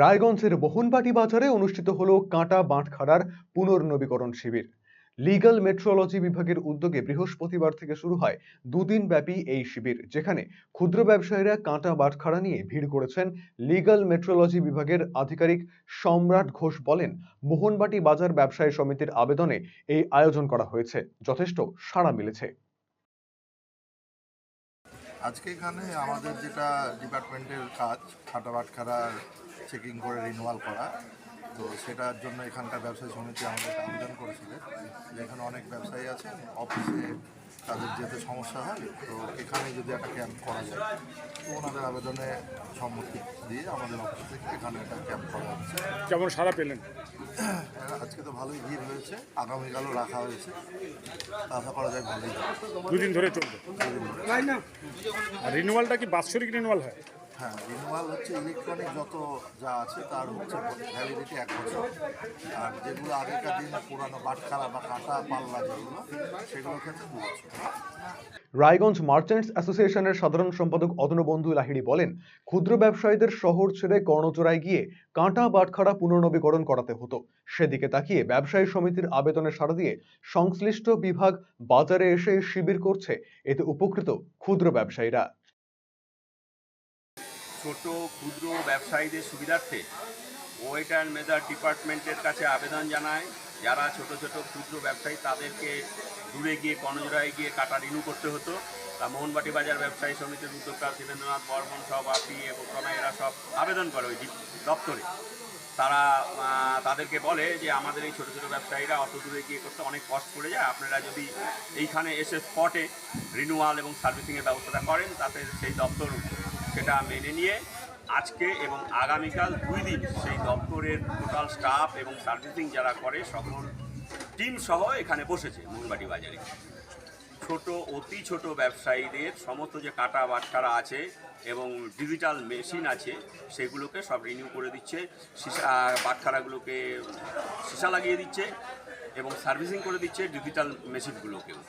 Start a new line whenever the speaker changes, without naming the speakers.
রায়গঞ্জের মোহনবাটি বাজারে অনুষ্ঠিত হলো কাঁটা বাঁটখারার পুনর্নবীকরণ শিবির। লিগ্যাল মেট্রোলজি বিভাগের উদ্যোগে বৃহস্পতিবার থেকে শুরু হয় দুদিন ব্যাপী এই শিবির, যেখানে ক্ষুদ্র ব্যবসায়ীরা কাঁটা বাটখারা নিয়ে ভিড় করেছেন লিগাল মেট্রোলজি বিভাগের আধিকারিক সম্রাট ঘোষ বলেন, মোহনবাটি বাজার ব্যবসায়ী সমিতির আবেদনে এই আয়োজন করা হয়েছে, যথেষ্ট সাড়া মিলেছে।
আজকে এখানে আমাদের যেটা ডিপার্টমেন্টের কাজ, খাটা বাটখারা চেকিং করে রিনুয়াল করা, তো সেটার জন্য এখানকার ব্যবসায়ী সমিতি আমাদের আবেদন করেছিলেন যে এখানে অনেক ব্যবসায়ী আছেন অফিসে তাদের যেতে সমস্যা হয় তো এখানে যদি একটা ক্যাম্প করা যায় তো ওনাদের আবেদনে সম্মতি দিয়ে আমাদের অফিস থেকে এখানে একটা ক্যাম্প করা হচ্ছে।
কেমন সারা পেলেন?
আজকে তো ভালোই ভিড় হয়েছে আগামীকালও রাখা হয়েছে। আশা করা যায় ভালোই।
দুদিন ধরে চলবে। আর রিনিউয়ালটা কি বাৎসরিক রিনিউয়াল হয়?
হ্যাঁ হচ্ছে ইলেকট্রনিক যত যা আছে তার হচ্ছে ভ্যালিডিটি এক বছর। আর যেগুলো আগেকার দিনে পুরানো বাটখারা বা কাঁটা পাল্লা যেগুলো ক্ষেত্রে দু
রায়গঞ্জ মার্চেন্টস অ্যাসোসিয়েশনের সাধারণ সম্পাদক অদনবন্ধু লাহিড়ী বলেন, ক্ষুদ্র ব্যবসায়ীদের শহর ছেড়ে কর্ণচোরায় গিয়ে কাঁটা বাটখারা পুনর্নবীকরণ করাতে হতো। সেদিকে তাকিয়ে ব্যবসায়ী সমিতির আবেদনে সাড়া দিয়ে সংশ্লিষ্ট বিভাগ বাজারে এসে শিবির করছে। এতে উপকৃত ক্ষুদ্র ব্যবসায়ীরা।
ছোট, ক্ষুদ্র ব্যবসায়ীদের সুবিধার্থে ওয়েট অ্যান্ড মেজার ডিপার্টমেন্টের কাছে আবেদন জানায়। যারা ছোট ছোট, ক্ষুদ্র ব্যবসায়ী, তাদেরকে দূরে গিয়ে কর্ণজোড়ায় গিয়ে কাটা রিনিউ করতে হতো। তা মোহনবাটি বাজার ব্যবসায়ী সমিতির উদ্যোক্তা শিবেন্দ্রনাথ বর্মন সব আপনি এবং প্রণয় এরা সব আবেদন করে ওই দপ্তরে। তারা তাদেরকে বলে যে, আমাদের এই ছোটো ছোটো ব্যবসায়ীরা অত দূরে গিয়ে করতে অনেক কষ্ট পড়ে যায়। আপনারা যদি এইখানে এসে স্পটে রিনিউয়াল এবং সার্ভিসিংয়ের ব্যবস্থাটা করেন, তাতে সেই দপ্তর সেটা মেনে নিয়ে আজকে এবং আগামীকাল দুই দিন সেই দপ্তরের টোটাল স্টাফ এবং সার্ভিসিং যারা করে, সকল টিম সহ এখানে বসেছে মোহনবাটি বাজারে। ছোট, অতি ছোট ব্যবসায়ীদের সমস্ত যে কাটা বাটখারা আছে এবং ডিজিটাল মেশিন আছে, সেগুলোকে সব রিনিউ করে দিচ্ছে। সীসা বাটখারাগুলোকে সীসা লাগিয়ে দিচ্ছে এবং সার্ভিসিং করে দিচ্ছে ডিজিটাল মেশিনগুলোকেও